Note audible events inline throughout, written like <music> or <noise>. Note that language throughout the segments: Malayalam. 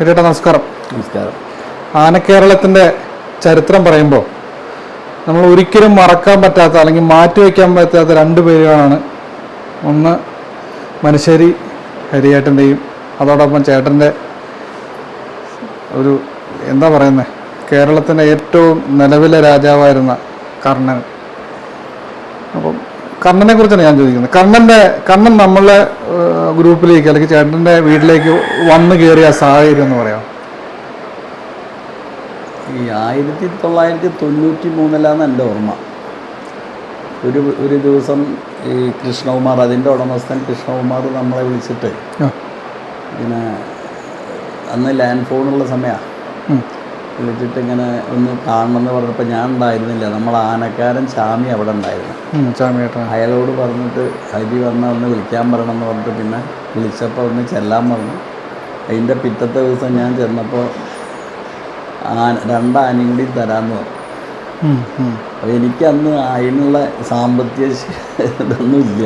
ചേട്ടാ നമസ്കാരം. നമസ്കാരം. ആനക്കേരളത്തിന്റെ ചരിത്രം പറയുമ്പോൾ നമ്മൾ ഒരിക്കലും മറക്കാൻ പറ്റാത്ത അല്ലെങ്കിൽ മാറ്റിവെക്കാൻ പറ്റാത്ത രണ്ട് പേരുകളാണ്. ഒന്ന് മനുശ്ശേരി ഹരിയേട്ടന്റെയും അതോടൊപ്പം ചേട്ടന്റെ ഒരു എന്താ പറയുന്നത് കേരളത്തിന്റെ ഏറ്റവും നിലവിലെ രാജാവായിരുന്ന കർണൻ. അപ്പം കർണനെ കുറിച്ചാണ് ഞാൻ ചോദിക്കുന്നത്. കണ്ണന്റെ കണ്ണൻ നമ്മളെ ഗ്രൂപ്പിലേക്ക് അല്ലെങ്കിൽ ചേട്ടന്റെ വീട്ടിലേക്ക് വന്നു കയറിയ സാഹചര്യം എന്ന് പറയാം ഈ ആയിരത്തി തൊള്ളായിരത്തി തൊണ്ണൂറ്റി മൂന്നിലാണ് എന്റെ ഓർമ്മ. ഒരു ഒരു ദിവസം ഈ കൃഷ്ണകുമാർ അതിന്റെ ഉടമസ്ഥൻ കൃഷ്ണകുമാർ നമ്മളെ വിളിച്ചിട്ട് പിന്നെ അന്ന് ലാൻഡ് ഫോണുള്ള സമയമാണ്. വിളിച്ചിട്ട് ഇങ്ങനെ ഒന്ന് കാണണമെന്ന് പറഞ്ഞപ്പോൾ ഞാൻ ഉണ്ടായിരുന്നില്ല. നമ്മൾ ആനക്കാരൻ ചാമി അവിടെ ഉണ്ടായിരുന്നു. ചാമിയേട്ടാ അയാളോട് പറഞ്ഞിട്ട് ഹരി വന്ന ഒന്ന് വിളിക്കാൻ പറയണം എന്ന് പറഞ്ഞിട്ട് പിന്നെ വിളിച്ചപ്പോൾ ഒന്ന് ചെല്ലാൻ പറഞ്ഞു. അതിന്റെ പിറ്റത്തെ ദിവസം ഞാൻ ചെന്നപ്പോൾ ആന രണ്ട് ആനയും കൂടി തരാമെന്ന് പറഞ്ഞു. അപ്പോൾ എനിക്കന്ന് അതിനുള്ള സാമ്പത്തിക ഇതൊന്നും ഇല്ല.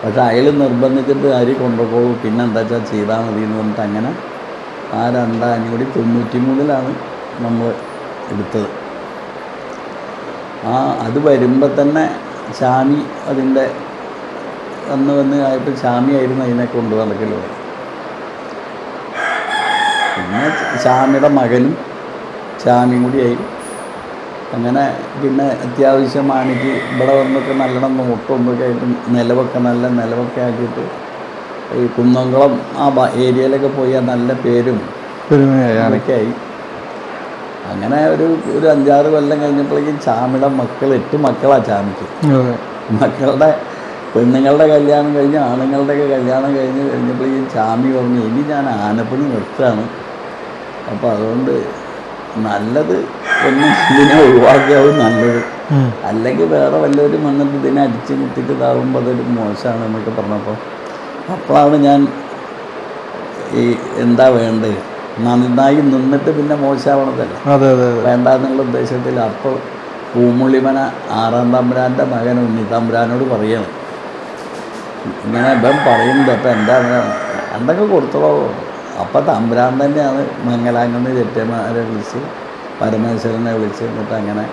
പക്ഷെ അയാൾ നിർബന്ധിച്ചിട്ട് അരി കൊണ്ടുപോകും. പിന്നെ എന്താ വെച്ചാൽ ചെയ്താൽ മതി എന്ന് പറഞ്ഞിട്ട് അങ്ങനെ ആ രണ്ടാനും കൂടി തൊണ്ണൂറ്റി മൂന്നിലാണ് നമ്മൾ എടുത്തത്. ആ അത് വരുമ്പോൾ തന്നെ ചാമി അതിന്റെ വന്ന് വന്ന് ആയപ്പോൾ ചാമി ആയിരുന്നു അതിനെ കൊണ്ടു നടക്കൽ പിന്നെ ചാമിയുടെ മകനും ചാമിയും കൂടിയായി അങ്ങനെ പിന്നെ അത്യാവശ്യം ആണെങ്കിൽ ഇവിടെ വന്നൊക്കെ നല്ലോണം നോട്ടൊന്നൊക്കെ ആയിട്ട് നിലവൊക്കെ നല്ല നിലവൊക്കെ ആക്കിയിട്ട് ഈ കുന്നംകുളം ആ ഏരിയയിലൊക്കെ പോയി ആ നല്ല പേരും ആയി അങ്ങനെ ഒരു ഒരു അഞ്ചാറ് കൊല്ലം കഴിഞ്ഞപ്പോഴേക്കും ചാമിയുടെ മക്കൾ എട്ട് മക്കളാ ചാമിക്ക്. മക്കളുടെ പെണ്ണുങ്ങളുടെ കല്യാണം കഴിഞ്ഞ് ആണുങ്ങളുടെയൊക്കെ കല്യാണം കഴിഞ്ഞ് കഴിഞ്ഞപ്പോഴേക്കും ചാമി പറഞ്ഞു ഇനി ഞാൻ ആനപ്പണി നിർത്തുകയാണ്. അപ്പോൾ അതുകൊണ്ട് നല്ലത് ഒന്ന് ഇതിനെ ഒഴിവാക്കിയാവും നല്ലത്. അല്ലെങ്കിൽ വേറെ വല്ലവരും വന്നിട്ട് ഇതിനെ അടിച്ച് കുത്തിയിട്ട് ഇതാവുമ്പോൾ അതൊരു മോശമാണ് എന്നൊക്കെ പറഞ്ഞപ്പോൾ അപ്പോഴാണ് ഞാൻ ഈ എന്താ വേണ്ടത് നന്നായി നിന്നിട്ട് പിന്നെ മോശമാവണതല്ല. വേണ്ട എന്നുള്ള ഉദ്ദേശത്തിൽ അപ്പോൾ പൂമുള്ളിമന ആറാം തമ്പുരാന്റെ മകൻ ഉണ്ണി തമ്പുരാനോട് പറയണം. ഇങ്ങനെ ഇപ്പം പറയുന്നുണ്ട് അപ്പം എന്താ എന്തൊക്കെ കൊടുത്തോളൂ അപ്പം തമ്പുരാൻ തന്നെയാണ് മംഗലാംഗന്ന് ചെറ്റന്മാരെ വിളിച്ച് പരമേശ്വരനെ വിളിച്ച് എന്നിട്ട് അങ്ങനെ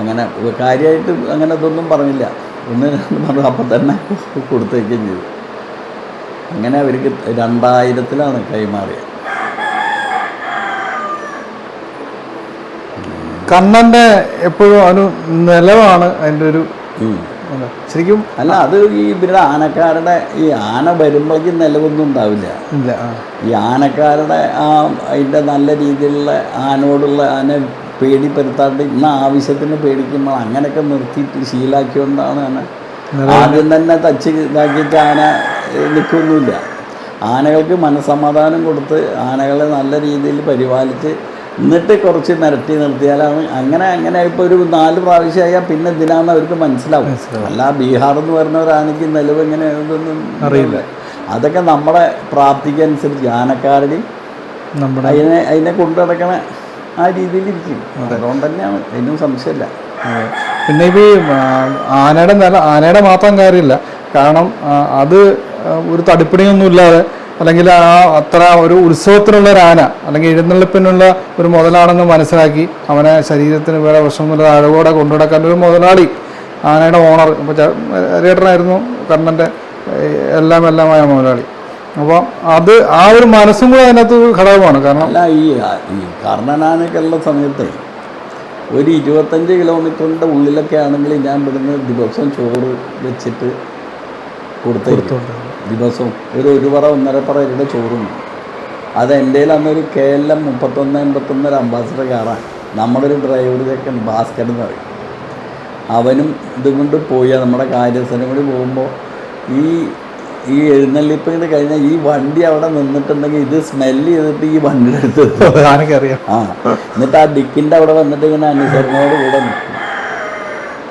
അങ്ങനെ കാര്യമായിട്ട് അങ്ങനെ ഇതൊന്നും പറഞ്ഞില്ല. ഒന്ന് പറഞ്ഞു അപ്പം തന്നെ കൊടുത്തേക്കുകയും ചെയ്തു. അങ്ങനെ അവർക്ക് രണ്ടായിരത്തിലാണ് കൈമാറിയത്. കണ്ണന്റെ എപ്പോഴും ഒരു നിലവാണ് അതിന്റെ ഒരു ശരിക്കും അല്ല അത് ഈ ഇവരുടെ ആനക്കാരുടെ ഈ ആന വരുമ്പോഴേക്കും നിലവൊന്നും ഉണ്ടാവില്ല. ഇല്ല ഈ ആനക്കാരുടെ ആ അതിന്റെ നല്ല രീതിയിലുള്ള ആനോടുള്ള ആന പേടിപ്പെടുത്താണ്ട് ഇന്ന ആവശ്യത്തിന് പേടിക്കുമ്പോൾ അങ്ങനെയൊക്കെ നിർത്തിയിട്ട് ശീലാക്കിയോണ്ടാണ് ആന ആദ്യം തന്നെ തച്ച് ഇതാക്കിയിട്ട് ആന നിൽക്കൊന്നുമില്ല ആനകൾക്ക് മനസമാധാനം കൊടുത്ത് ആനകളെ നല്ല രീതിയിൽ പരിപാലിച്ച് എന്നിട്ട് കുറച്ച് നിരട്ടി നിർത്തിയാലാണ് അങ്ങനെ അങ്ങനെ ഇപ്പോൾ ഒരു നാല് പ്രാവശ്യമായാൽ പിന്നെ ഇതിനാന്ന് അവർക്ക് മനസ്സിലാവും. അല്ല ബീഹാർ എന്ന് പറഞ്ഞ ഒരു ആനയ്ക്ക് നിലവ് ഇങ്ങനെ ഇതൊന്നും അറിയില്ല. അതൊക്കെ നമ്മുടെ പ്രാപ്തിക്കനുസരിച്ച് ആനക്കാരുടെയും നമ്മുടെ അതിനെ അതിനെ കൊണ്ടു നടക്കണ ആ രീതിയിലിരിക്കും അതുകൊണ്ട് തന്നെയാണ് അതിനും സംശയമില്ല. പിന്നെ ഇപ്പോൾ ആനയുടെ നില ആനയുടെ മാത്രം കാര്യമില്ല. കാരണം അത് ഒരു തടിപ്പിണിയൊന്നുമില്ലാതെ അല്ലെങ്കിൽ ആ അത്ര ഒരു ഉത്സവത്തിനുള്ള ഒരു ആന അല്ലെങ്കിൽ എഴുന്നള്ളിപ്പിനുള്ള ഒരു മുതലാണെന്ന് മനസ്സിലാക്കി അവനെ ശരീരത്തിന് വേറെ വിഷമമില്ലാതെ അഴകോടെ കൊണ്ടുനടക്കാൻ ഒരു മുതലാളി ആനയുടെ ഓണർ ഇപ്പോൾ ചേട്ടനായിരുന്നു കണ്ണന്റെ എല്ലാം എല്ലാമായ മുതലാളി. അപ്പോൾ അത് ആ ഒരു മനസ്സും കൂടെ അതിനകത്ത് ഘടകമാണ്. കാരണം അല്ല ഈ കർണനാനൊക്കെയുള്ള സമയത്ത് ഒരു ഇരുപത്തഞ്ച് കിലോമീറ്ററിന്റെ ഉള്ളിലൊക്കെ ആണെങ്കിൽ ഞാൻ ഇവിടുന്ന് ദിവസം ചോറ് വെച്ചിട്ട് കൊടുത്തേക്കും ദിവസവും ഒരു ഒരു പറ ഒന്നര പറ ഇരുടെ ചോറും. അത് എന്റെ അന്നൊരു കെ എൽ എം മുപ്പത്തൊന്ന് എൺപത്തൊന്ന് ഒരു അംബാസിഡർ കാറാണ് നമ്മുടെ ഒരു ഡ്രൈവർ ചെക്കൻ ഭാസ്കരൻ എന്ന് പറയും. അവനും ഇതുകൊണ്ട് പോയി നമ്മുടെ കാര്യസ്ഥനും കൂടി പോകുമ്പോൾ ഈ ഈ എഴുന്നള്ളിപ്പ് ഇങ്ങോട്ട് കഴിഞ്ഞാൽ ഈ വണ്ടി അവിടെ നിന്നിട്ടുണ്ടെങ്കിൽ ഇത് സ്മെല്ല് ചെയ്തിട്ട് ഈ വണ്ടി അടുത്ത് അറിയാം <laughs> ആ എന്നിട്ട് ആ ഡിക്കിന്റെ അവിടെ വന്നിട്ട് ഇങ്ങനെ അനുസരണയോട് കൂടെ നിൽക്കും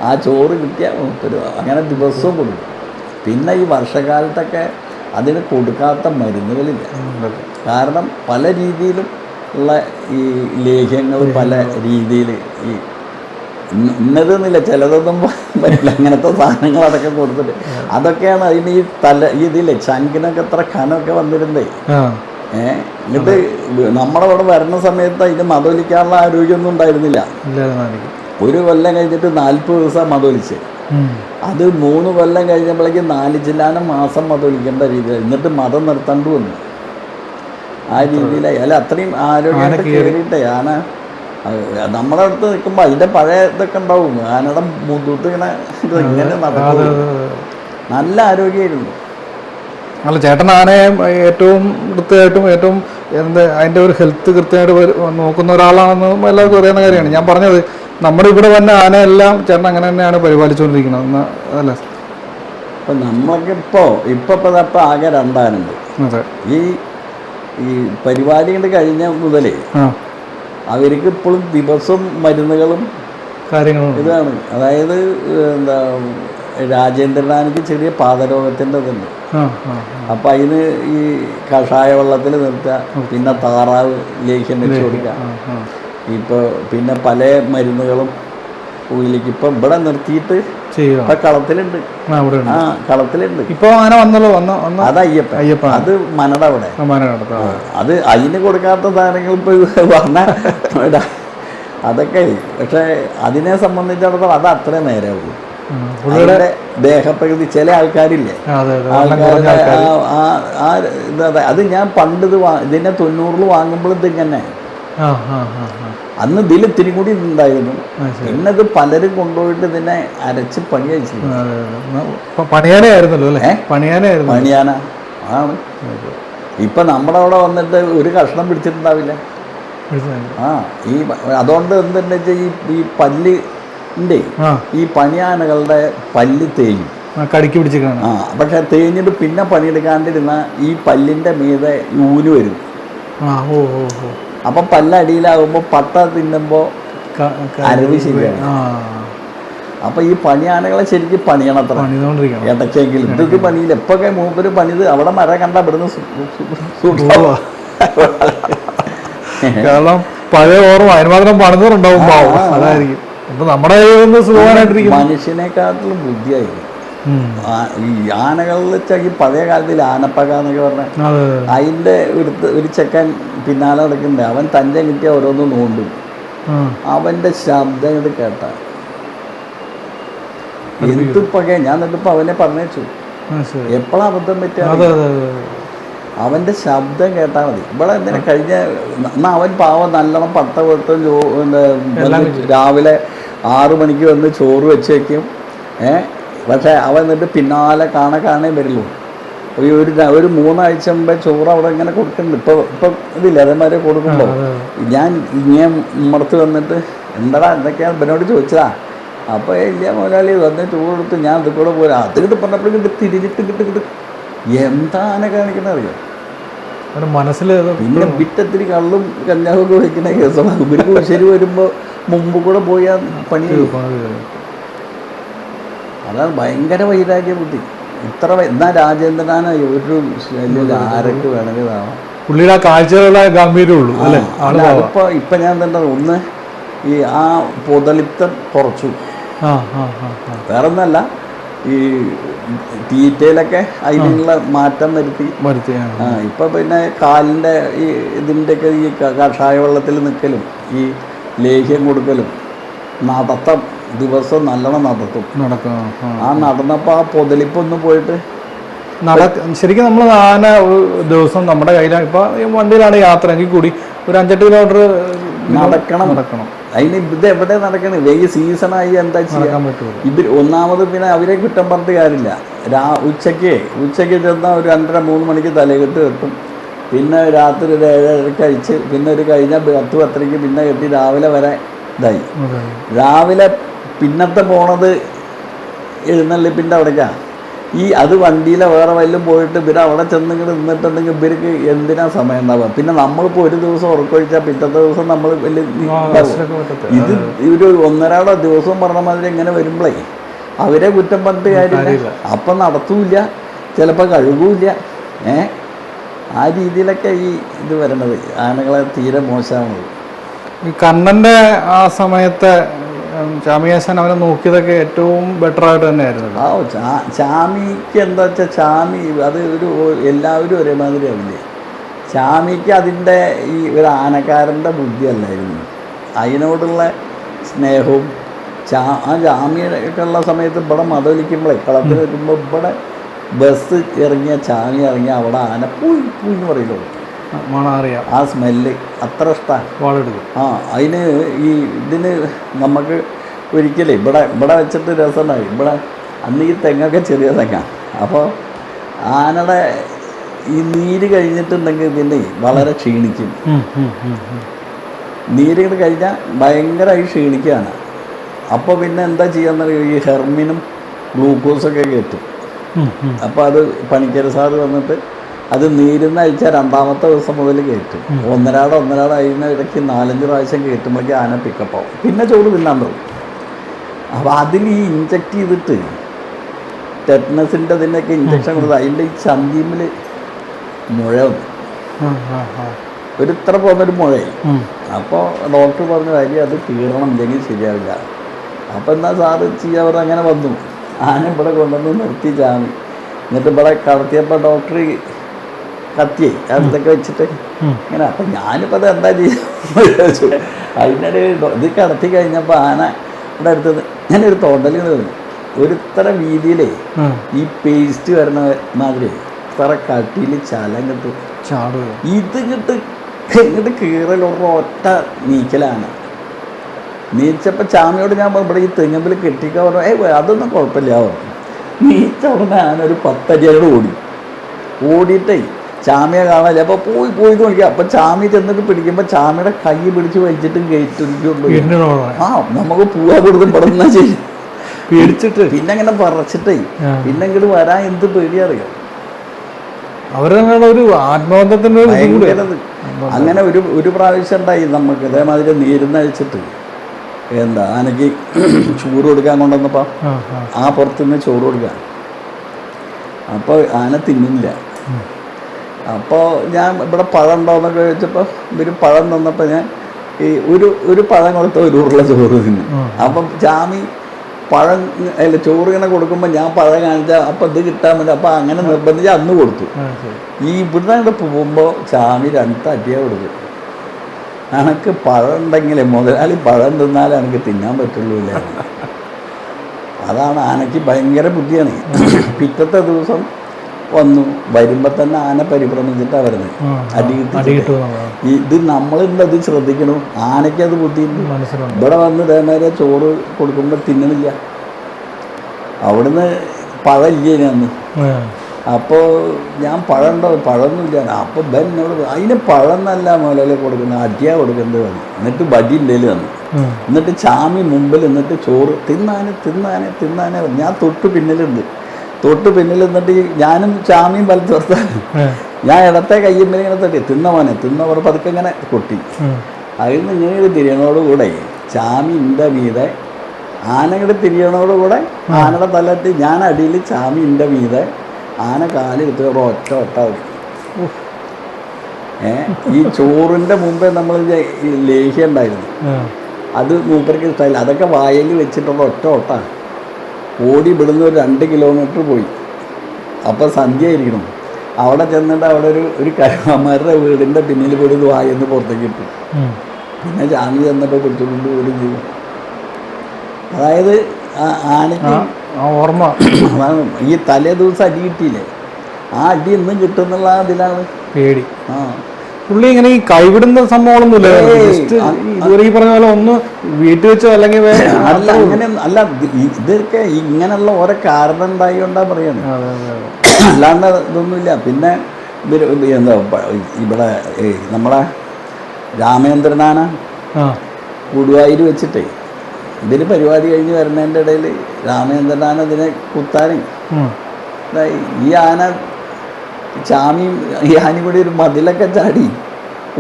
ആ ചോറ് കിട്ടിയാൽ അങ്ങനെ ദിവസവും കൊടുക്കും. പിന്നെ ഈ വർഷകാലത്തൊക്കെ അതിന് കൊടുക്കാത്ത മരുന്നുകളില്ല. കാരണം പല രീതിയിലും ഉള്ള ഈ ലേഹ്യങ്ങൾ പല രീതിയിൽ ഈ ഇന്ന- ഇന്നതെന്നില്ല ചിലതൊന്നും പറ്റില്ല. അങ്ങനത്തെ സാധനങ്ങൾ അതൊക്കെ കൊടുത്തിട്ട് അതൊക്കെയാണ് അതിന് ഈ തല ഇതില്ലേ ചങ്കിനൊക്കെ എത്ര കനമൊക്കെ വന്നിരുന്നേ. ആ. ഏ നമ്മുടെ നമ്മളവിടെ വരുന്ന സമയത്ത് അതിന് മതൊലിക്കാനുള്ള ആരോഗ്യമൊന്നും ഉണ്ടായിരുന്നില്ല. ഒരു കൊല്ലം കഴിഞ്ഞിട്ട് നാൽപ്പത് ദിവസം മതമൊലിച്ച് അത് മൂന്ന് കൊല്ലം കഴിഞ്ഞപ്പോഴേക്കും നാല് ജില്ലാനം മാസം മതമൊലിക്കേണ്ട രീതിയിൽ. എന്നിട്ട് മതം നിർത്തേണ്ടി വന്നു ആ രീതിയിലായി. അല്ല അത്രയും ആരോഗ്യം കയറിയിട്ടേ ആന നമ്മുടെ അടുത്ത് നിൽക്കുമ്പോൾ അതിന്റെ പഴയ ഇതൊക്കെ ഉണ്ടാവും. ആനയുടെ മുതൂത്ത് ഇങ്ങനെ ഇത് ഇങ്ങനെ നടക്കും നല്ല ആരോഗ്യമായിരുന്നു. അല്ല ചേട്ടൻ ആനയെ ഏറ്റവും വൃത്തിയായിട്ടും ഏറ്റവും എന്താ അതിന്റെ ഒരു ഹെൽത്ത് കൃത്യമായിട്ട് നോക്കുന്ന ഒരാളാണെന്ന് എല്ലാവർക്കും അറിയുന്ന കാര്യമാണ്. ഞാൻ പറഞ്ഞത് നമ്മുടെ ഇവിടെ വന്ന ആനയെല്ലാം ചേട്ടൻ അങ്ങനെ തന്നെയാണ് പരിപാലിച്ചുകൊണ്ടിരിക്കുന്നത്. അല്ല? ഇപ്പം നമുക്കിപ്പോൾ ഇപ്പോൾ ഇപ്പൊ ഇപ്പം ആകെ രണ്ടാനുണ്ട് ഈ ഈ പരിപാടികൾ കഴിഞ്ഞ മുതലേ അവർക്ക് ഇപ്പോഴും ദിവസവും മരുന്നുകളും കാര്യങ്ങളും ഇതാണ്. അതായത് എന്താ രാജേന്ദ്രനാനിക്ക് ചെറിയ പാതരോഗത്തിന്റെ ഇതുണ്ട്. അപ്പം അതിന് ഈ കഷായ വെള്ളത്തിൽ നിർത്തുക പിന്നെ താറാവ് ലേഖ്യം വെച്ച് കൊടുക്കുക ഇപ്പോൾ പിന്നെ പല മരുന്നുകളും ഉള്ളിലേക്ക് ഇപ്പം ഇവിടെ നിർത്തിയിട്ട് കളത്തിലുണ്ട്. ആ കളത്തിലുണ്ട്. ഇപ്പൊ അങ്ങനെ വന്നല്ലോ വന്ന അത് അയ്യപ്പ അയ്യപ്പ അത് മനട അവിടെ. അത് അതിന് കൊടുക്കാത്ത സാധനങ്ങൾ ഇപ്പൊ വന്ന അതൊക്കെ പക്ഷെ അതിനെ സംബന്ധിച്ചിടത്തോളം അത് അത്ര നേരമുള്ളൂ അതിന്റെ ദേഹപ്രകൃതി ചില ആൾക്കാരില്ലേ? ആൾക്കാരുടെ ആ അത്. ഞാൻ പണ്ട് ഇത് ഇതിനെ തൊണ്ണൂറിൽ വാങ്ങുമ്പോൾ ഇത് ഇങ്ങനെ ആ ആ ആ ആ അന്ന് ഇതിൽ ഇത്തിരി കൂടി ഉണ്ടായിരുന്നു ആ, ശരി. പിന്നെ ഇത് പലരും കൊണ്ടുപോയിട്ട് ഇതിനെ അരച്ച് പണി കഴിച്ചു ആ, അതെ, അതെ. ന- പ- പണിയാനായിരുന്നല്ലോ അല്ലേ? പണിയാനായിരുന്നു പണിയാന. ആണ് ഇപ്പൊ നമ്മുടെ അവിടെ വന്നിട്ട് ഒരു കഷ്ണം പിടിച്ചിട്ടുണ്ടാവില്ല. ആ ഈ അതുകൊണ്ട് എന്തെന്ന് വെച്ചാൽ ഈ ഈ പല്ലിന്റെ ഈ പണിയാനകളുടെ പല്ല് തേഞ്ഞു കടിക്ക് പിടിച്ചിരിക്കണം ആ പക്ഷെ തേഞ്ഞിട്ട് പിന്നെ പണിയെടുക്കാണ്ടിരുന്ന ഈ പല്ലിന്റെ മീതെ ഊന് വരും. ആ ഓ ഓ ഓ. അപ്പം പല്ലടിയിലാകുമ്പോൾ പട്ട തിന്നുമ്പോൾ ക- അരവ് ശരിയാണ്. അപ്പൊ ഈ പണിയാനകളെ ശരിക്കും പണിയണത്ര. അത്ര ഇടയ്ക്കെങ്കിലും ഇതൊക്കെ പണിയില്ല എപ്പൊക്കെ മൂപ്പര് പണിത് അവിടെ മരം കണ്ട ഇവിടുന്ന് സു- സു- സൂക്ഷം. ഉവ്വ. കാരണം പഴയ ഓർമ്മ. അതിന് മാത്രം പണിതറുണ്ടാവും പാവം. അതായിരിക്കും. അപ്പൊ നമ്മുടെ കയ്യിൽ നിന്ന് മനുഷ്യനെക്കാട്ടിലും ബുദ്ധിയായിരുന്നു ആ- ഈ ആനകളിൽ വെച്ചാൽ ഈ പഴയ കാലത്തിൽ ആനപ്പക എന്നൊക്കെ പറഞ്ഞ അതിന്റെ അതിന്റെ ഒരു ഒരു ചെക്കൻ പിന്നാലെ നടക്കുന്നുണ്ട്. അവൻ തന്റെ കിട്ടിയ ഓരോന്ന് നോണ്ടും. അവന്റെ അവന്റെ ശബ്ദം ഇത് കേട്ട. എന്ത് പക ഞാൻ എന്നിട്ടിപ്പോൾ അവനെ പറഞ്ഞു എപ്പോഴാ അബദ്ധം പറ്റുക അതെ അവന്റെ ശബ്ദം കേട്ടാ മതി. ഇവിടെ എന്തിനാ? കഴിഞ്ഞ എന്നാ അവൻ പാവം നല്ലോണം പത്ത പത്തും ചോ രാവിലെ ആറു മണിക്ക് വന്ന് ചോറ് വെച്ചേക്കും. ഏഹ് പക്ഷേ അവൻ എന്നിട്ട് പിന്നാലെ കാണാൻ കാണേ വരുള്ളൂ. ഈ ഒരു ഒരു മൂന്നാഴ്ച മുമ്പേ ചോറ് അവിടെ ഇങ്ങനെ കൊടുക്കുന്നുണ്ട് ഇപ്പോൾ ഇപ്പം ഇതില്ല? അതേമാതിരി കൊടുക്കുമ്പോൾ ഞാൻ ഇങ്ങനെ മുമ്പത്ത് വന്നിട്ട് എന്താടാ എന്തൊക്കെയാണ് ഇവനോട് ചോദിച്ചതാ. അപ്പോൾ ഇല്ല മുതലാളി വന്ന് ചോറ് കൊടുത്ത് ഞാൻ ഇത് കൂടെ പോരാ. അത് കിട്ട് പറഞ്ഞപ്പോഴും കിട്ട് തിരിഞ്ഞിട്ട് കിട്ട് കിട്ട് എന്താണ് കാണിക്കണത് അറിയാം? മനസ്സിൽ പിന്നെ വിറ്റത്തിരി കള്ളും കഞ്ഞാവൊക്കെ വയ്ക്കുന്ന കേസാണ്. ഇവർക്ക് ശരി വരുമ്പോൾ മുമ്പ് കൂടെ പോയാൽ പണി. അതാണ് ഭയങ്കര വൈരാഗ്യ ബുദ്ധി ഇത്ര എന്നാ രാജേന്ദ്രനാണ് ഒരു ആരൊക്കെ വേണമെങ്കിൽ ആവാം പുള്ളിയുടെ ആ കാഴ്ചകളുടെ ഗാംഭീര്യമുള്ളൂ അല്ലേ? അല്ല, ഇപ്പൊ ഞാൻ തന്നെ ഒന്ന് ഈ ആ പൊതളിത്തം കുറച്ചു. വേറെ ഒന്നല്ല ഈ തീറ്റയിലൊക്കെ അതിനുള്ള മാറ്റം വരുത്തി. വരുത്തി ആ. ഇപ്പൊ പിന്നെ കാലിന്റെ ഈ ഇതിന്റെയൊക്കെ ഈ കഷായ വെള്ളത്തിൽ നിൽക്കലും ഈ ലേഹ്യം കൊടുക്കലും നടത്തം ദിവസം നല്ലോണം നടത്തും. നടക്കും. ആ, നടന്നപ്പോൾ ആ പൊതലിപ്പൊന്ന് പോയിട്ട് ശരിക്കും നമ്മൾ ആന ഒരു ദിവസം നമ്മുടെ കയ്യിലാണ് ഇപ്പൊ വണ്ടിയിലാണ് യാത്ര. എങ്കിൽ കൂടി ഒരു അഞ്ചെട്ട് കിലോമീറ്റർ നടക്കണം. നടക്കണം. അതിന് ഇത് എവിടെ നടക്കണേ? വെയിൽ ആയി എന്താ ചെയ്യാൻ ഇത് പറ്റുമോ ഇവർ ഒന്നാമത് പിന്നെ അവരെ കുറ്റം പറഞ്ഞിട്ട് കാര്യമില്ല. രാ ഉച്ചയ്ക്ക് ഉച്ചയ്ക്ക് ചെന്നാൽ ഒരു രണ്ടര മൂന്ന് മണിക്ക് തലകെട്ട് കെട്ടും. പിന്നെ രാത്രി ഒരു ഏഴര കഴിച്ച് പിന്നെ ഒരു കഴിഞ്ഞ പത്ത് പത്തരയ്ക്ക് പിന്നെ കെട്ടി രാവിലെ വരെ ഇതായി. രാവിലെ പിന്നത്തെ പോണത് എഴുന്നള്ളിപ്പിന്റെ അവിടേക്കാണ് ഈ അത് വണ്ടിയിലെ വേറെ വല്ലതും പോയിട്ട് ഇവർ അവിടെ ചെന്നിങ്ങോട്ട് നിന്നിട്ടുണ്ടെങ്കിൽ ഇവർക്ക് എന്തിനാ സമയം ഉണ്ടാവുക? പിന്നെ നമ്മളിപ്പോൾ ഒരു ദിവസം ഉറക്കൊഴിച്ചാൽ പിറ്റത്തെ ദിവസം നമ്മൾ വലിയ. ഇത് ഒരു ഒന്നരാടോ ദിവസവും പറഞ്ഞ മാതിരി ഇങ്ങനെ വരുമ്പോഴേ അവരെ കുറ്റം പറഞ്ഞിട്ട് കാര്യമില്ല. അപ്പം നടത്തൂല്ല. ചിലപ്പോൾ കഴുകൂല്ല. ഏ? ആ രീതിയിലൊക്കെ ഈ ഇത് വരണത് ആനകളെ തീരെ മോശമാണത് ഈ കണ്ണന്റെ ആ സമയത്തെ ഉം, ചാമിയാശാൻ അവനെ നോക്കിയതൊക്കെ ഏറ്റവും ബെറ്റർ ആയിട്ട് തന്നെയായിരുന്നു. ആ ചാമിക്ക് എന്താ വെച്ചാൽ ചാമി അത് ഒരു എല്ലാവരും ഒരേമാതിരി ആവില്ലേ? ചാമിക്ക് അതിന്റെ ഈ ഒരു ആനക്കാരന്റെ ബുദ്ധിയല്ലായിരുന്നു അതിനോടുള്ള സ്നേഹവും ചാ ആ ജാമ്യൊക്കെ ഉള്ള സമയത്ത് ഇവിടെ മതലിക്കുമ്പോഴേ കളത്തിൽ വരുമ്പോൾ ഇവിടെ ബസ് ഇറങ്ങിയ ചാമി ഇറങ്ങിയ അവിടെ ആന പോയി പോയി എന്ന് പറയുള്ളൂ മണം അറിയാം ആ സ്മെല്ല് അത്ര ഇഷ്ടമാണ് വാളെടുക്കും. ആ അതിന് ഈ ഇതിന് നമുക്ക് ഒരിക്കലേ ഇവിടെ ഇവിടെ വെച്ചിട്ട് രസമുണ്ടായി. ഇവിടെ അന്ന് ഈ തെങ്ങൊക്കെ ചെറിയ തെങ്ങ. അപ്പോൾ ആനയുടെ ഈ നീര് കഴിഞ്ഞിട്ടുണ്ടെങ്കിൽ പിന്നെ വളരെ ക്ഷീണിക്കും. നീര് ഇങ്ങോട്ട് കഴിഞ്ഞാൽ ഭയങ്കരമായി ക്ഷീണിക്കുകയാണ്. അപ്പോൾ പിന്നെ എന്താ ചെയ്യാന്ന് ഈ ഹെർമിനും ഗ്ലൂക്കോസൊക്കെ കയറ്റും. അപ്പോൾ അത് പണിക്കര സാറ് വന്നിട്ട് അത് നീരുന്ന അഴിച്ചാൽ രണ്ടാമത്തെ ദിവസം മുതൽ കേട്ടു ഒന്നരാട് ഒന്നരാട് അതിന് ഇടയ്ക്ക് നാലഞ്ച് പ്രാവശ്യം കയറ്റുമ്പോഴേക്കും ആന പിക്കപ്പ് ആവും. പിന്നെ ചോറ് തിന്നാൻ തുടങ്ങും. അപ്പോൾ അതിൽ ഈ ഇഞ്ചക്ട് ചെയ്തിട്ട് ടെറ്റ്നസിന്റെ അതിന്റെയൊക്കെ ഇഞ്ചക്ഷൻ കൊടുത്ത് അതിന്റെ ഈ ചന്തിമിൽ മുഴ വന്നു. ഒരു ഇത്ര പോകുന്നൊരു മുഴയായി. അപ്പോൾ ഡോക്ടർ പറഞ്ഞ കാര്യം അത് തീരണം ഇല്ലെങ്കിൽ ശരിയാവില്ല. അപ്പോൾ എന്നാൽ സാറ് ചെയ്യാവർ അങ്ങനെ വന്നു. ആന ഇവിടെ കൊണ്ടുവന്ന് നിർത്തി ചാമി എന്നിട്ട് ഇവിടെ കടത്തിയപ്പോൾ ഡോക്ടർ കത്തിയേ അതൊക്കെ വെച്ചിട്ട് ഇങ്ങനെ. അപ്പം ഞാനിപ്പോൾ അത് എന്താ ചെയ്യുക അതിനിടയിൽ ഇത് കടത്തി കഴിഞ്ഞപ്പോൾ ആന ഇവിടെ അടുത്തത് ഞാനൊരു തോട്ടലിൽ നിന്ന്. തോന്നി ഇത്ര വീതിയിലേ ഈ പേസ്റ്റ് വരണ മാതിരി ഇത്ര കട്ടിയിൽ ചലം കിട്ടും. ചാടുക ഇത് ഇങ്ങോട്ട് ഇങ്ങോട്ട് കീറലുള്ള ഒറ്റ നീക്കലാണ് നീച്ചപ്പോൾ ചാമിയോട് ഞാൻ ഇവിടെ ഈ തെങ്ങമ്പിൽ കെട്ടിക്കാൻ പറഞ്ഞു ഏ അതൊന്നും കുഴപ്പമില്ല. നീച്ച ഉടനെ ഞാനൊരു പത്തടിയോട് ഓടി. ഓടിയിട്ടേ ചാമിയെ കാണാനില്ല അപ്പോൾ പോയി പോയി എന്ന് അപ്പൊ അപ്പം ചാമി ചെന്നിട്ട് പിടിക്കുമ്പോൾ ചാമിയുടെ കൈ പിടിച്ച് വലിച്ചിട്ടും വീടിന്റെ ആ നമുക്ക് പൂവാ കൊടുത്തും പെടുന്ന ചെയ്യും പേടിച്ചിട്ട്. പിന്നെ അങ്ങനെ പറച്ചിട്ടേ. പിന്നെ ഇങ്ങോട്ട് വരാൻ എന്ത് പേടി അറിയാം ഒരു. അങ്ങനെ ഒരു ഒരു പ്രാവശ്യം ഉണ്ടായി നമുക്ക്. ഇതേമാതിരി നീരുന്നഴിച്ചിട്ട് എന്താ ആനയ്ക്ക് ചോറ് കൊടുക്കാൻ കൊണ്ടുവന്നപ്പോൾ ആ. ആ. പുറത്തുനിന്ന് ചോറ് കൊടുക്കാൻ. അപ്പോൾ ആന തിന്നില്ല അപ്പോൾ ഞാൻ ഇവിടെ പഴം ഉണ്ടോയെന്നൊക്കെ ചോദിച്ചപ്പോൾ ഇവർ പഴം തന്നപ്പോൾ ഞാൻ ഈ ഒരു ഒരു പഴം കൊടുത്ത ഒരു ഉരുള ചോറ് തിന്നു. അപ്പം ചാമി പഴം അല്ല ചോറ് ഇങ്ങനെ കൊടുക്കുമ്പോൾ ഞാൻ പഴം കാണിച്ചാൽ അപ്പം ഇത് കിട്ടാൻ വേണ്ടി അപ്പം അങ്ങനെ നിർബന്ധിച്ച് അന്ന് കൊടുത്തു. ഈ ഇവിടുന്ന് അങ്ങോട്ട് പോകുമ്പോൾ ചാമി രണ്ട് അടിയാ കൊടുക്കും അനക്ക് പഴം ഉണ്ടെങ്കിലേ മുതലാളി പഴം തിന്നാലേ എനിക്ക് തിന്നാൻ പറ്റുള്ളൂ ഇല്ല? <laughs> അതാണ് ആനയ്ക്ക് ഭയങ്കര ബുദ്ധിയാണ്. പിറ്റത്തെ ദിവസം വന്നു. വരുമ്പോൾ തന്നെ ആന പരിഭ്രമിച്ചിട്ടാണ് വരുന്നത് അടിയിട്ട് ഇത് നമ്മളിത് ശ്രദ്ധിക്കണം. ആനയ്ക്ക് അത് ബുദ്ധിയുണ്ട്. ഇവിടെ വന്ന് ഇതേമാരെ ചോറ് കൊടുക്കുമ്പോൾ തിന്നണില്ല. അവിടുന്ന് പഴം ഇല്ലേ അന്ന്? ആ. അപ്പോൾ ഞാൻ പഴം ഉണ്ടോ? പഴമൊന്നുമില്ല. അപ്പോൾ ബൻ എന്നോട് അതിന് പഴം എന്നല്ല മുതലേ കൊടുക്കുന്നത് അടിയാ കൊടുക്കുന്നത് വന്നു എന്നിട്ട് ബഡി ഇല്ലേലും വന്നു. എന്നിട്ട് ചാമി മുമ്പിൽ എന്നിട്ട് ചോറ് തിന്നാനെ തിന്നാനെ തിന്നാനെ. ഞാൻ തൊട്ട് പിന്നിലുണ്ട്. തൊട്ട് പിന്നിൽ നിന്നിട്ട് ഈ ഞാനും ചാമിയും വലത്ത് പുറത്താണ് ഞാൻ ഇടത്തെ കയ്യുമ്പോൾ ഇങ്ങനെ തട്ടി. തിന്ന മോനെ തിന്ന പറഞ്ഞ പതുക്കെ ഇങ്ങനെ കൊട്ടി. അതിൽ നിന്ന് ഇങ്ങനെ തിരിയണോടുകൂടെ ചാമി ഇന്റെ മീതെ ആനയുടെ തിരിയണോടുകൂടെ ആനയുടെ തലത്തി ഞാൻ അടിയിൽ ചാമി ഇന്റെ മീതെ ആന കാലെടുത്ത് ഒരു ഒറ്റ ഒട്ട ഏ ഈ ചോറിന്റെ മുമ്പേ നമ്മൾ ലേഹ്യ ഉണ്ടായിരുന്നു. അത് മൂപ്പർക്ക് ഇഷ്ടമായില്ല അതൊക്കെ വായയിൽ വെച്ചിട്ടുള്ള ഒറ്റ ഒട്ടാണ് ഓടി ഇവിടുന്ന് ഒരു രണ്ട് കിലോമീറ്റർ പോയി. അപ്പോൾ സന്ധ്യ ആയിരിക്കണം അവിടെ ചെന്നിട്ട് അവിടെ ഒരു ഒരു കരുമാരുടെ വീടിന്റെ പിന്നിൽ പോയി വായെന്ന് പുറത്തേക്ക് ഇട്ടു. പിന്നെ ചാങ്ങി ചെന്നപ്പോൾ പിടിച്ചുകൊണ്ട് ഒരു ജീവൻ അതായത് ആ- ആനയ്ക്ക് ഓർമ്മ. അതാണ് ഈ തലേ ദിവസം അടി കിട്ടിയില്ലേ? ആ അടി ഇന്നും കിട്ടുന്നുള്ള അതിലാണ് പേടി. ആ. പുള്ളി ഇങ്ങനെ ഈ കൈവിടുന്ന ജസ്റ്റ് ഇതുവരെ ഈ പറഞ്ഞ പോലെ ഒന്ന് വീട്ടിൽ വെച്ചോ അല്ലെങ്കിൽ അല്ല അങ്ങനെ അല്ല ഇത് ഇതൊക്കെ ഇങ്ങനെയുള്ള ഓരോ കാരണം ഉണ്ടായിക്കൊണ്ടാ പറയാണ് അതെ അതെ അതെ. അല്ലാണ്ട് ഇതൊന്നുമില്ല. പിന്നെ എന്താ ഇവിടെ നമ്മളെ രാമേന്ദ്രനാണ് ആ. ഗുരുവായൂർ വെച്ചിട്ടേ ഇതിന് പരിപാടി കഴിഞ്ഞ് വരുന്നതിന്റെ ഇടയിൽ രാമേന്ദ്രനാണ് ഇതിനെ കുത്താനും. ഈ ആന ചാമിയും ഞാനും കൂടി ഒരു മതിലൊക്കെ ചാടി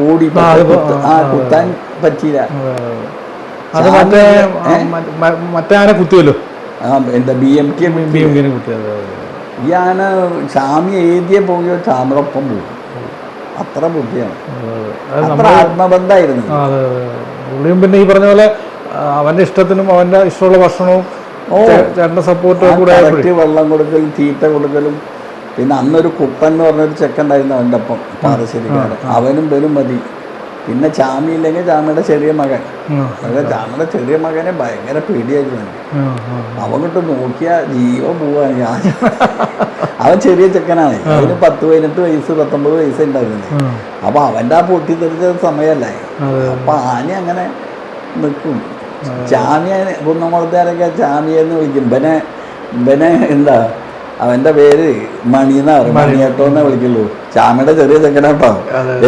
ഓടി ആ, കുത്താൻ പറ്റിയില്ല. അതെ, മറ്റേ മറ്റേ ആന കുത്തുമല്ലോ ആ എന്താ B M K B M കെനെ. ഈ ആന ചാമി എഴുതിയ പോയോ ചാമറൊപ്പം പോകും അത്ര ബുദ്ധിയാണ്. അതെ, അതെ. അത് അത്ര ആത്മബന്ധമായിരുന്നു. പുള്ളിയും പിന്നെ ഈ പറഞ്ഞ പോലെ അവന്റെ ഇഷ്ടത്തിനും അവന്റെ ഇഷ്ടമുള്ള ഭക്ഷണവും ഓ. ചേട്ടന്റെ സപ്പോർട്ടും കൂടെ വെള്ളം കൊടുക്കലും തീറ്റ കൊടുക്കലും പിന്നെ അന്നൊരു കുപ്പൻ എന്ന് പറഞ്ഞൊരു ചെക്കുണ്ടായിരുന്നു അവന്റെ ഒപ്പം പാറശ്ശേരിക്കാരൻ. അവനും വരും മതി. പിന്നെ ചാമി ഇല്ലെങ്കിൽ ചാമിയുടെ ചെറിയ മകൻ. അതായത് അതെ ചാമിയുടെ ചെറിയ മകനെ ഭയങ്കര പേടിയായിരുന്നു. അവങ്ങിട്ട് നോക്കിയ ജീവ പോവാ. ഞാൻ അവൻ ചെറിയ ചെക്കനാണ്. അവന് പത്ത് പതിനെട്ട് വയസ്സ് പത്തൊമ്പത് വയസ്സ് ഉണ്ടായിരുന്നില്ലേ ഉം. അപ്പൊ അവന്റെ ആ പൊട്ടിത്തെറിച്ച സമയമല്ലേ. അപ്പൊ ആന അങ്ങനെ നിൽക്കും. ചാമിയ കുന്നമുളത്തേരൊക്കെ ചാമിയെന്ന് വിളിക്കും. ഇവനെ ഇവനെ എന്താ അവന്റെ പേര് മണിന്നാ പറയും. മണിയട്ടോ എന്നേ വിളിക്കുള്ളൂ. ചാമിയുടെ ചെറിയ ചെക്കനാട്ടോ.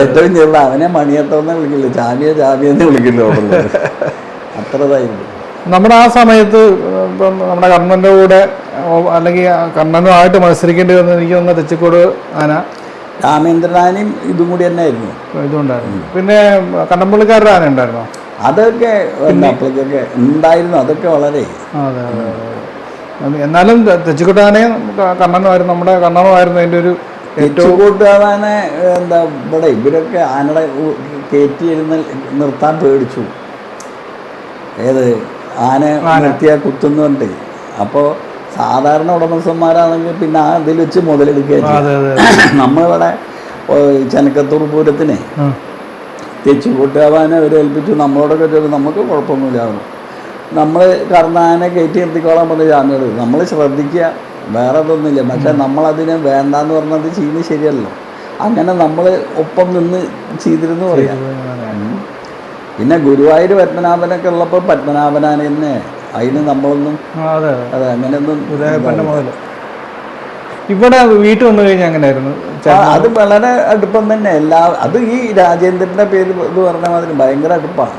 ഏറ്റവും ചെറുത് അവനെ മണിയട്ടോ എന്നേ വിളിക്കുള്ളൂ. ചാമിയെ ചാമിയെന്ന് വിളിക്കുള്ളൂ <laughs> അത്രതായിരുന്നു. നമ്മുടെ ആ സമയത്ത് ഇപ്പം നമ്മുടെ കണ്ണന്റെ കൂടെ അല്ലെങ്കിൽ ആ കണ്ണനുമായിട്ട് മത്സരിക്കേണ്ടി വന്ന എനിക്ക് തോന്നുന്ന തെച്ചിക്കോട് ആന. രാമേന്ദ്രനാനും ഇതും കൂടി തന്നെ ആയിരുന്നു ഇതുണ്ടായിരുന്നു പിന്നെ കണ്ണമ്പള്ളിക്കാരുടെ ആന ഉണ്ടായിരുന്നോ? അതൊക്കെ ഉണ്ടായിരുന്നു. അതൊക്കെ വളരെ എന്നാലും തെ- തെച്ചിക്കോട്ട് കണ്ണനുമായിരുന്നു നമ്മുടെ കണ്ണനുമായിരുന്നു അതിന്റെ ഒരു തെച്ചുകൂട്ടാനെ എന്താ ഇവിടെ ഇവരൊക്കെ ആനയുടെ ഉ- കയറ്റി ഇരുന്ന് നിർത്താൻ പേടിച്ചു. ഏത്? ആന നിർത്തിയ കുത്തുന്നു പറഞ്ഞിട്ട്. അപ്പോൾ സാധാരണ ഉടമസ്ഥന്മാരാണെങ്കിൽ പിന്നെ ആ ഇതിൽ വെച്ച് മുതലെടുക്കുക നമ്മളിവിടെ ചനക്കത്തൂർ പൂരത്തിന് തെച്ചുകൂട്ടാവാനെ അവരേൽപ്പിച്ചു നമ്മളോടൊക്കെ നമുക്ക് കുഴപ്പമൊന്നുമില്ലായിരുന്നു നമ്മൾ കർണാനെ കയറ്റി നിർത്തിക്കോളാൻ പറഞ്ഞ ജാമ്യം നമ്മൾ ശ്രദ്ധിക്കുക. വേറെ ഇതൊന്നുമില്ല. പക്ഷെ നമ്മളതിനെ വേണ്ടാന്ന് പറഞ്ഞത് ചെയ്യുന്നത് ശരിയല്ലോ അങ്ങനെ നമ്മൾ ഒപ്പം നിന്ന് ചെയ്തിരുന്നു പറയാം. പിന്നെ ഗുരുവായൂർ പത്മനാഭനൊക്കെ ഉള്ളപ്പോൾ പത്മനാഭനാണ് തന്നെ. അതിന് നമ്മളൊന്നും അതെ അങ്ങനെയൊന്നും ഇവിടെ വീട്ടിൽ വന്നു കഴിഞ്ഞാൽ അങ്ങനെയായിരുന്നു അത് വളരെ അടുപ്പം തന്നെ. എല്ലാ അത് ഈ രാജേന്ദ്രന്റെ പേര് ഇത് പറഞ്ഞ മാതിരി ഭയങ്കര അടുപ്പാണ്.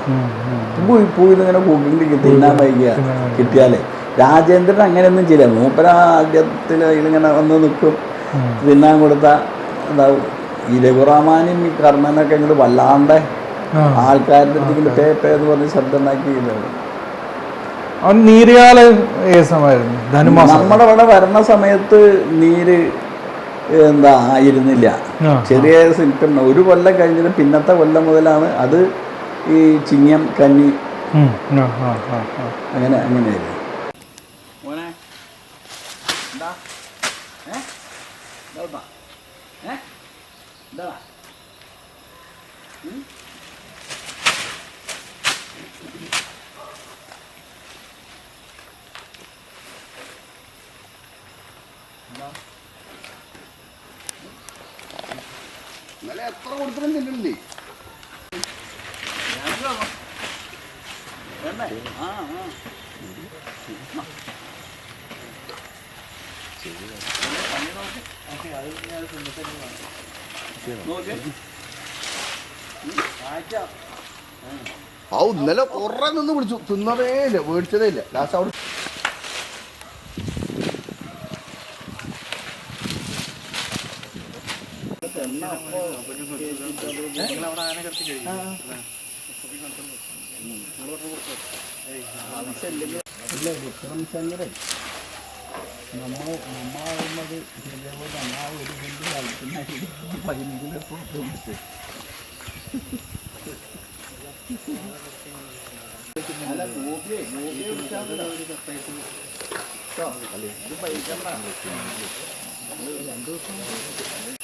പോയി പോയി ഇങ്ങനെ ഗൂഗിളിലേക്ക് തിന്നാൻ വൈകിയ? കിട്ടിയാലേ. രാജേന്ദ്രൻ അങ്ങനെയൊന്നും ചെയ്യില്ല. മൂപ്പര ആദ്യത്തിൽ ഇതിങ്ങനെ വന്ന് നിൽക്കും. തിന്നാൻ കൊടുത്ത എന്താവും ഈ രഘുറാമാനും ഈ കർണനൊക്കെ ഇങ്ങോട്ട് വല്ലാണ്ട്. ആൾക്കാരുടെ അടുത്ത് പേ പേ എന്ന് പറഞ്ഞ് ശബ്ദം ഉണ്ടാക്കി ഇതാവും. അവൻ നീരുകാല ഏസമായിരുന്നു. ധനുമാസം. നമ്മുടെ ഇവിടെ വരുന്ന സമയത്ത് നീര് എന്താ ആയിരുന്നില്ല. ചെറിയ സിംറ്റം. ഒരു കൊല്ലം കഴിഞ്ഞിട്ട് പിന്നത്തെ കൊല്ലം മുതലാണ് അത് ഈ ചിങ്ങം കന്നി. അങ്ങനെ അങ്ങനെയായിരുന്നു ഇന്നലെ എത്ര കൊടുത്തിട്ടും തിന്നില്ലേ ആ ഇന്നലെ കുറെ നിന്ന് വിളിച്ചു. തിന്നതേ ഇല്ല മേടിച്ചതേ ഇല്ല. ലാസ്റ്റ് അവിടെ ഇല്ല വിക്രം ശങ്കരെ നമ്മൾ നമ്മളാവുന്നത് ഇതേപോലെ അന്നാ ഒരു വലിയ കളിക്കുന്ന പതിനഞ്ചിലെ പുറത്തുണ്ട് രണ്ടു ദിവസം